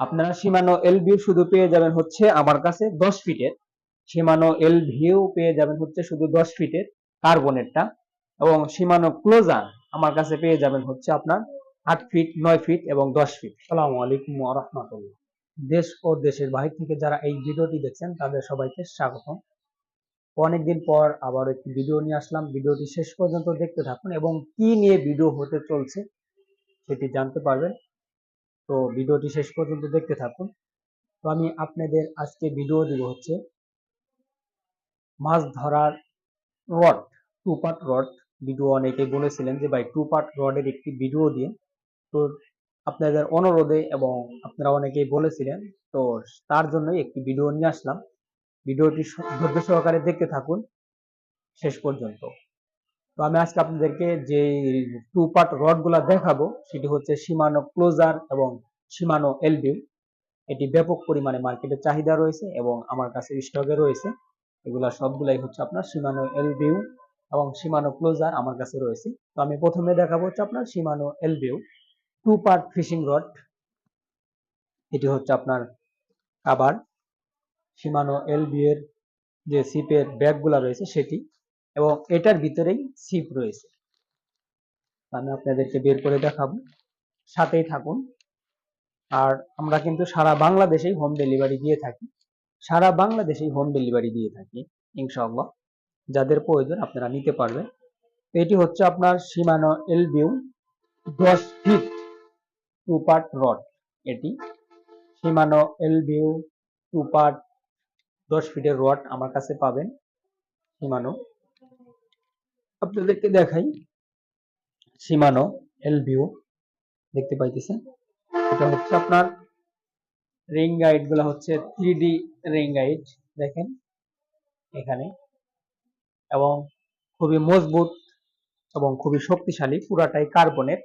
আপনারা সীমানো এল ভিউ শুধু পেয়ে যাবেন হচ্ছে আমার কাছে দশ ফিটের সীমানো এল ভিউ পেয়ে যাবেন হচ্ছে শুধু দশ ফিটের কার্বনেরটা এবং সীমানো ক্লোজার আমার কাছে পেয়ে যাবেন হচ্ছে আপনার আট ফিট নয় ফিট এবং দশ ফিট আসসালামু আলাইকুম রাহমাতুল্লাহ। দেশ ও দেশের বাহির থেকে যারা এই ভিডিওটি দেখছেন তাদের সবাইকে স্বাগতম। অনেকদিন পর আবার একটি ভিডিও নিয়ে আসলাম। ভিডিওটি শেষ পর্যন্ত দেখতে থাকুন এবং কি নিয়ে ভিডিও হতে চলছে সেটি জানতে পারবেন। তো ভিডিওটি শেষ পর্যন্ত দেখতে থাকুন। তো আমি আপনাদের আজকে ভিডিও দিব হচ্ছে মাছ ধরার rod two part rod video অনেকে বলেছিলেন যে, ভাই টু পার্ট রডের একটি ভিডিও দিয়ে তো আপনাদের অনুরোধে এবং আপনারা অনেকেই বলেছিলেন, তো তার জন্যই একটি ভিডিও নিয়ে আসলাম। ভিডিওটি ধৈর্য সহকারে দেখতে থাকুন। শেষ পর্যন্ত। তো আমি আজকে আপনাদেরকে যে টু পার্ট রডগুলা দেখাবো, সেটি হচ্ছে সীমানো ক্লোজার এবং সীমানো এলবি এটি ব্যাপক পরিমাণে মার্কেটে চাহিদা রয়েছে এবং আমার কাছে স্টকে রয়েছে। এগুলা সবগুলাই হচ্ছে আপনার সীমানো এলবিউ এবং সীমানো ক্লোজার আমার কাছে রয়েছে। তো আমি প্রথমে দেখাবো হচ্ছে আপনার সীমানো এলবিউ টু পার্ট ফিশিং রড এটি হচ্ছে আপনার কাবার সীমানো এলবি এর যে সিপের ব্যাগগুলা রয়েছে, সেটি এবং এটার ভিতরেই সিপ রয়েছে। আমি আপনাদেরকে বের করে দেখাবো। সাথেই থাকুন। আর আমরা কিন্তু সারা বাংলাদেশেই হোম ডেলিভারি দিয়ে থাকি। সারা বাংলাদেশেই হোম ডেলিভারি দিয়ে থাকি, ইনশাআল্লাহ। যাদের প্রয়োজন আপনারা নিতে পারবেন। এটি হচ্ছে আপনার সীমানো এলবিউ দশ ফিট টু পার্ট রড এটি সীমানো এলবিউ টু পার্ট দশ ফিটের রড আমার কাছে পাবেন। সীমানো আপনাদেরকে দেখাই। সীমানো এলবিউ দেখতে পাইতেছেন। এটা হচ্ছে আপনার রিং গাইডগুলো হচ্ছে থ্রি ডি রিং গাইড দেখেন এখানে। এবং খুবই মজবুত এবং খুবই শক্তিশালী, পুরাটাই কার্বনের।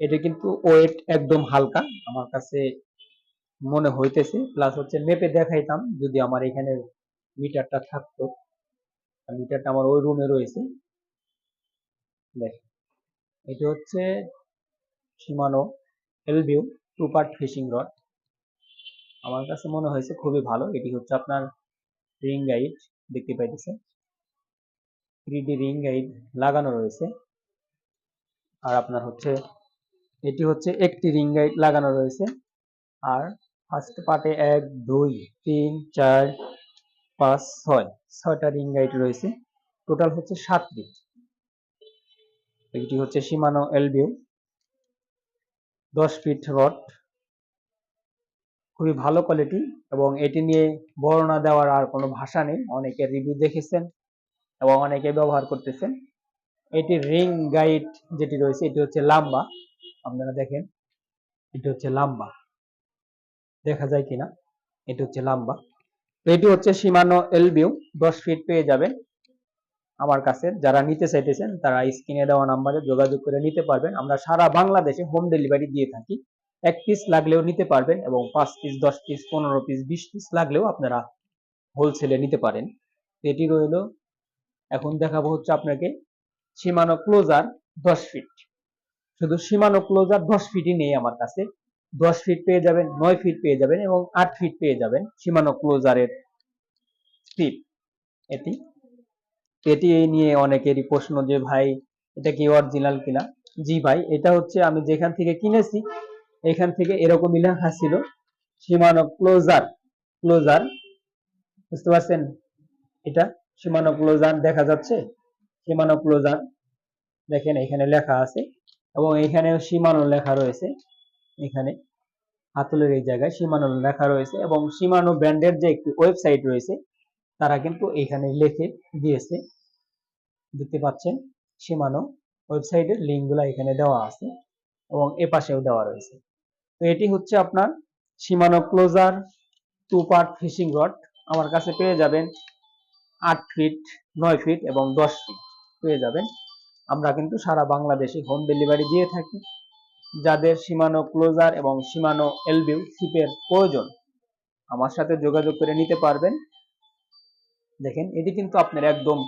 এটা কিন্তু ওয়েট একদম হালকা, আমার কাছে মনে হইতেছে। প্লাস হচ্ছে মেপে দেখাইতাম, যদি আমার এখানে মিটারটা থাকতো। মিটারটা আমার ওই রুমে রয়েছে। দেখ, এটা হচ্ছে সীমানো এলবিউ টু পার্ট ফিশিং রড আমার কাছে মনে হয়েছে খুবই ভালো, এটি হচ্ছে আপনার রিং গাইড দেখতে পাইতেছেন থ্রি ডি রিং গাইড লাগানো রয়েছে। আর আপনার হচ্ছে, এটি হচ্ছে একটি রিং গাইড লাগানো রয়েছে। আর ফার্স্ট পার্টে এক, দুই, তিন, চার, পাঁচ, ছয়, ছয়টা রিং গাইড রয়েছে। টোটাল হচ্ছে সাতটি। এটি হচ্ছে সীমানো এলবিউ। দশ ফিট রড। খুবই ভালো কোয়ালিটি এবং এটি নিয়ে বর্ণনা দেওয়ার আর কোনো ভাষা নেই। অনেকে রিভিউ দেখেছেন এবং অনেকে ব্যবহার করতেছেন। এটি রিং গাইড যেটি রয়েছে, এটি হচ্ছে লাম্বা। আপনারা দেখেন, এটি হচ্ছে লাম্বা। দেখা যায় কিনা? এটি হচ্ছে লাম্বা। এটি হচ্ছে সীমানো এলবিউ। দশ ফিট পেয়ে যাবেন। আমার কাছে, যারা নিতে চাইতেছেন, তারা স্ক্রিনে দেওয়া নাম্বারে যোগাযোগ করে নিতে পারবেন। আমরা সারা বাংলাদেশে হোম ডেলিভারি দিয়ে থাকি। এক পিস লাগলেও নিতে পারবেন এবং পাঁচ পিস দশ পিস পনেরো পিস বিশ পিস লাগলেও আপনারা হোলসেলে নিতে পারেন। এটি রইল। এখন দেখাবো হচ্ছে আপনাকে সীমানো ক্লোজার দশ ফিট শুধু সীমানো ক্লোজার দশ ফিটই নেই আমার কাছে। দশ ফিট পেয়ে যাবেন, নয় ফিট পেয়ে যাবেন এবং আট ফিট পেয়ে যাবেন সীমানো ক্লোজারের স্পিড এটি এটি নিয়ে অনেকেরই প্রশ্ন যে, ভাই, এটা কি অরিজিনাল কিনা? জি ভাই, এটা হচ্ছে আমি যেখান থেকে কিনেছি, এখান থেকে এরকমই লেখা ছিল। সীমানো ক্লোজার ক্লোজার বুঝতে পারছেন? এটা সীমানো ক্লোজার দেখা যাচ্ছে? সীমানো ক্লোজার দেখেন এখানে লেখা আছে এবং এখানে সীমানো লেখা রয়েছে। এখানে হাতলের এই জায়গায় সীমানো লেখা রয়েছে এবং সীমানো ব্র্যান্ডের যে একটি ওয়েবসাইট রয়েছে, তারা কিন্তু এখানে লিখে দিয়েছে। দেখতে পাচ্ছেন, সীমানো ওয়েবসাইটের লিঙ্কগুলো এখানে দেওয়া আছে এবং এ পাশেও দেওয়া রয়েছে। তো এটি হচ্ছে আপনার Shimano closer two part fishing rod আমার কাছে পেয়ে যাবেন আট ফিট নয় ফিট এবং দশ ফিট পেয়ে যাবেন। আমরা কিন্তু সারা বাংলাদেশে হোম ডেলিভারি দিয়ে থাকি। যাদের সীমানো ক্লোজার এবং সীমানো এলবিউ সিপের প্রয়োজন, আমার সাথে যোগাযোগ করে নিতে পারবেন। দেখেন, এটি কিন্তু আপনার একদম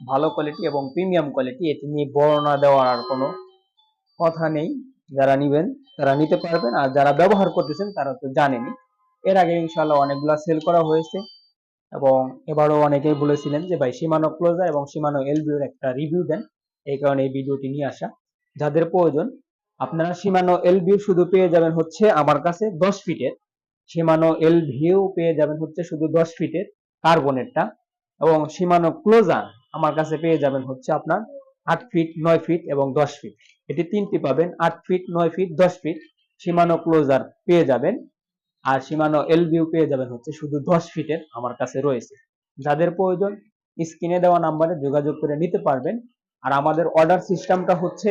ভালো কোয়ালিটি এবং প্রিমিয়াম কোয়ালিটি এটি নিয়ে বর্ণনা দেওয়ার আর কোনো কথা নেই। যারা নিবেন, তারা নিতে পারবেন। আর যারা ব্যবহার করতেছেন, তারা তো জানেনি এর আগে ইনশাল্লাহ অনেকগুলা সেল করা হয়েছে। এবং এবারও অনেকেই বলেছিলেন যে, ভাই সীমানো ক্লোজার এবং সীমানো এলবিওর একটা রিভিউ দেন। এই কারণে এই ভিডিওটি নিয়ে আসা। যাদের প্রয়োজন, আপনারা সীমানো এলবিও শুধু পেয়ে যাবেন হচ্ছে আমার কাছে দশ ফিটের সীমানো এলভিউ পেয়ে যাবেন হচ্ছে শুধু দশ ফিটের কার্বনেরটা এবং সীমানো ক্লোজার আমার কাছে পেয়ে যাবেন হচ্ছে আপনার আট ফিট নয় ফিট এবং দশ ফিট এটি তিনটি পাবেন, আট ফিট নয় ফিট দশ ফিট সীমানো ক্লোজার পেয়ে যাবেন আর সীমানো এলভিউ পেয়ে যাবেন হচ্ছে শুধু দশ ফিটের আমার কাছে রয়েছে। যাদের প্রয়োজন, স্ক্রিনে দেওয়া নাম্বারে যোগাযোগ করে নিতে পারবেন। আর আমাদের অর্ডার সিস্টেমটা হচ্ছে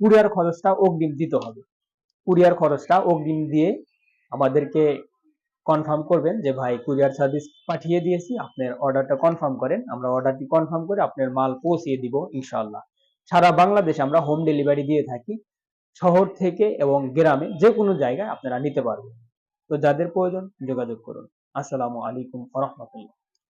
কুরিয়ার খরচটা অগ্রিম দিতে হবে। কুরিয়ার খরচটা অগ্রিম দিয়ে আমাদেরকে কনফার্ম করবেন যে, ভাই কুরিয়ার সার্ভিস পাঠিয়ে দিয়েছি, আপনার অর্ডারটা কনফার্ম করেন। আমরা অর্ডারটি কনফার্ম করে আপনার মাল পৌঁছিয়ে দিব, ইনশাআল্লাহ। সারা বাংলাদেশে আমরা হোম ডেলিভারি দিয়ে থাকি, শহর থেকে এবং গ্রামে যে কোনো জায়গায় আপনারা নিতে পারবেন। তো যাদের প্রয়োজন যোগাযোগ করুন। আসসালামু আলাইকুম রহমতুল্লাহ।